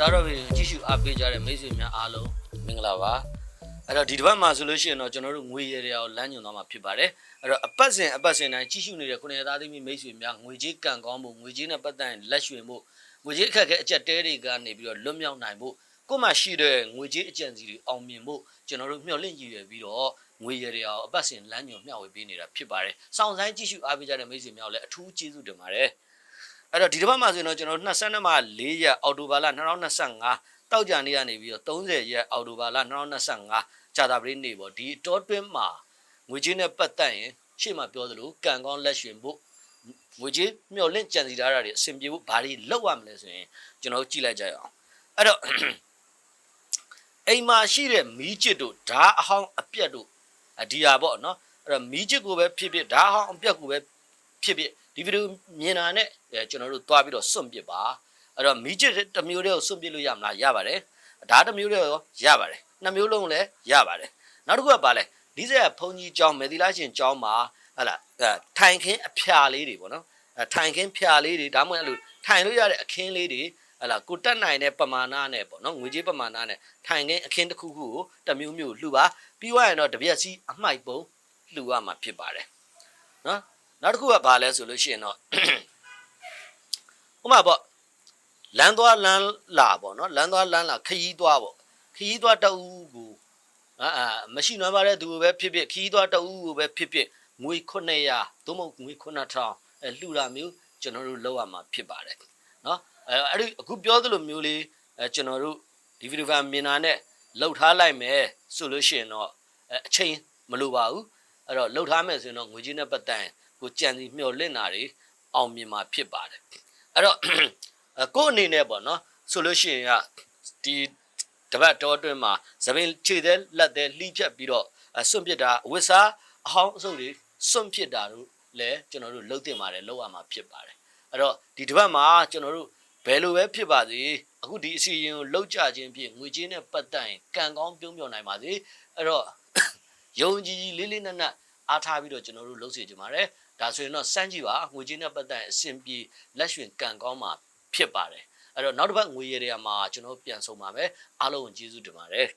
အားပေးကြတဲ့မိတ်ဆွေများအားလုံးမင်္ဂလာပါအဲ့တော့ဒီတစ်ပတ်မှာဆိုလို့ရှိရင်တော့ကျွန်တော်တို့ငွေရည်တွေကိုလမ်းညွှန်သွားမှာဖြစ်ပါတယ်အဲ့တော့အပတ်စဉ်အပတ်စဉ်တိုင်းကြီးစုနေတဲ့ခုနှစ်သားသမီးမိတ်ဆွေများငွေကြေးကံကောင်းဖို့ငွေကြေးနဲ့ပတ်သက်ရင်လက်ရွှင်ဖို့ငွေကြေးအခက်အခဲအကျက်တဲတွေကနေပြီးတော့လွတ်မြောက်နိုင်ဖို့ကိုယ်မှရှိတဲ့ငွေကြေးအကျဉ်းစီတွေအောင်မြင်ဖို့ကျွန်တော်တို့မျှော်လင့်ရည်ရွယ်ပြီးတော့ငွေရည်တွေအောင်အပတ်စဉ်လမ်းညွှန်မျှဝေပေးနေတာဖြစ်ပါတယ်။စောင့်ဆိုင်ကြည့်ရှုအားပေးကြတဲ့မိတ်ဆွေများကိုလည်းအထူးကျေးဇူးတင်ပါတယ်။ အဲ့တော့ဒီတစ်ပတ်မှာဆိုရင်တော့ကျွန်တော်22မှာ4ရက်အောက်တိုဘာလ2025တောက်ကြနေ့ကနေပြီးတော့30ရက်အောက်တိုဘာလ2025ကြာတာပရိနေ့ပေါ့ဒီတောတွင်းမှာငွေကြေးနဲ့ပတ်သက်ရင်ရှေ့မှာပြောသလိုကံကောင်းလက်ရွှင်ဖို့ငွေကြေးမျှော်လင့်ကြံစီထားတာတွေအဆင်ပြေဖို့ဘာတွေလုပ်ရမလဲဆိုရင်ကျွန်တော်တို့ကြည့်လိုက်ကြရအောင်အဲ့တော့အိမ်မှာရှိတဲ့မီးကျစ်တို့ဓာအဟောင်းအပြက်တို့အဒီဟာပေါ့နော်အဲ့တော့မီးကျစ်ကိုပဲဖြစ်ဖြစ်ဓာအဟောင်းအပြက်ကိုပဲဖြစ်ဖြစ် ဒီဗီဒီယိုမြင်တာနဲ့အဲကျွန်တော်တို့သွားပြီးတော့စွန့်ပစ်ပါအဲ့တော့မီးကျစ်တစ်မျိုးတည်းကိုစွန့်ပစ်လို့ရမလားရပါတယ်ဓာတစ်မျိုးတည်းရောရပါတယ်နှစ်မျိုးလုံးလည်းရပါတယ်နောက်တစ်ခုကပါလဲဒီစက်ဖုန်ကြီးကျောင်းမေဒီလာရှင်ကျောင်းမှာဟလာအဲထိုင်ခင်းအဖျာလေးတွေပေါ့နော်အဲထိုင်ခင်းဖျာလေးတွေဒါမှမဟုတ်အဲ့လိုထိုင်လို့ရတဲ့အခင်းလေးတွေဟလာကိုတက်နိုင်တဲ့ပမာဏနဲ့ပေါ့နော်ငွေကြေးပမာဏနဲ့ထိုင်ခင်းအခင်းတစ်ခုခုကိုတစ်မျိုးမျိုးလှူပါပြီးသွားရင်တော့တပြက်စီအမှိုက်ပုံလှူရမှာဖြစ်ပါတယ်နော် နောက်တစ်ခုကဘာလဲဆိုလို့ရှိရင်တော့ဥပမာပေါ့လမ်းသွားလမ်းလာပေါ့နော်လမ်းသွားလမ်းလာခရီးသွားပေါ့ခရီးသွားတအူးကိုအာအာမရှိနွမ်းပါတဲ့သူကိုပဲဖြစ်ဖြစ်ခရီးသွားတအူးကိုပဲဖြစ်ဖြစ်ငွေ900သို့မဟုတ်ငွေ9000အဲလှူတာမျိုးကျွန်တော်တို့လောက်ရမှာဖြစ်ပါတယ်နော်အဲအဲ့ဒီအခုပြောသလိုမျိုးလေးအဲကျွန်တော်တို့ဒီဗီဒီယိုဖိုင်မြင်တာနဲ့လှုပ်ထားလိုက်မယ်ဆိုလို့ရှိရင်တော့အဲအချိန်မလိုပါဘူးအဲ့တော့လှုပ်ထားမယ်ဆိုရင်တော့ငွေကြီးနဲ့ပတ်သက်ရင် ကိုကြံစီမျှော်လင့်တာတွေအောင်မြင်မှာဖြစ်ပါတယ်အဲ့တော့အဲကို့အနေနဲ့ပေါ့နော်ဆိုလို့ရှိရင်ကဒီတပတ်တော်အတွင်းမှာသပင်ခြေသေးလက်သေးလှီးဖြတ်ပြီးတော့အဲစွန့်ပစ်တာအဝတ်စားအဟောင်းအဆုပ်တွေစွန့်ပစ်တာတို့လည်းကျွန်တော်တို့လှုပ်တင်ပါတယ်လှုပ်ရမှာဖြစ်ပါတယ်အဲ့တော့ဒီတပတ်မှာကျွန်တော်တို့ဘယ်လိုပဲဖြစ်ပါစေအခုဒီအစီအရင်ကိုလှုပ်ကြခြင်းဖြင့်ငွေကြေးနဲ့ပတ်သက်ရင်ကံကောင်းပြုံးပြောင်းနိုင်ပါစေအဲ့တော့ယုံကြည်ကြည်လေးလေးနက်နက် အားထားပြီးတော့ကျွန်တော်တို့လှုပ်စေချင်ပါတယ်ဒါဆိုရင်တော့စမ်းကြည့်ပါငွေကြေးနဲ့ပတ်သက်ရင်အဆင်ပြေလက်ရွှင်ကံကောင်းမှာဖြစ်ပါတယ်အဲ့တော့နောက်တစ်ပတ်ငွေရည်တွေကမှာကျွန်တော်ပြန်ဆုံးပါမယ်အားလုံးကိုကျေးဇူးတင်ပါတယ်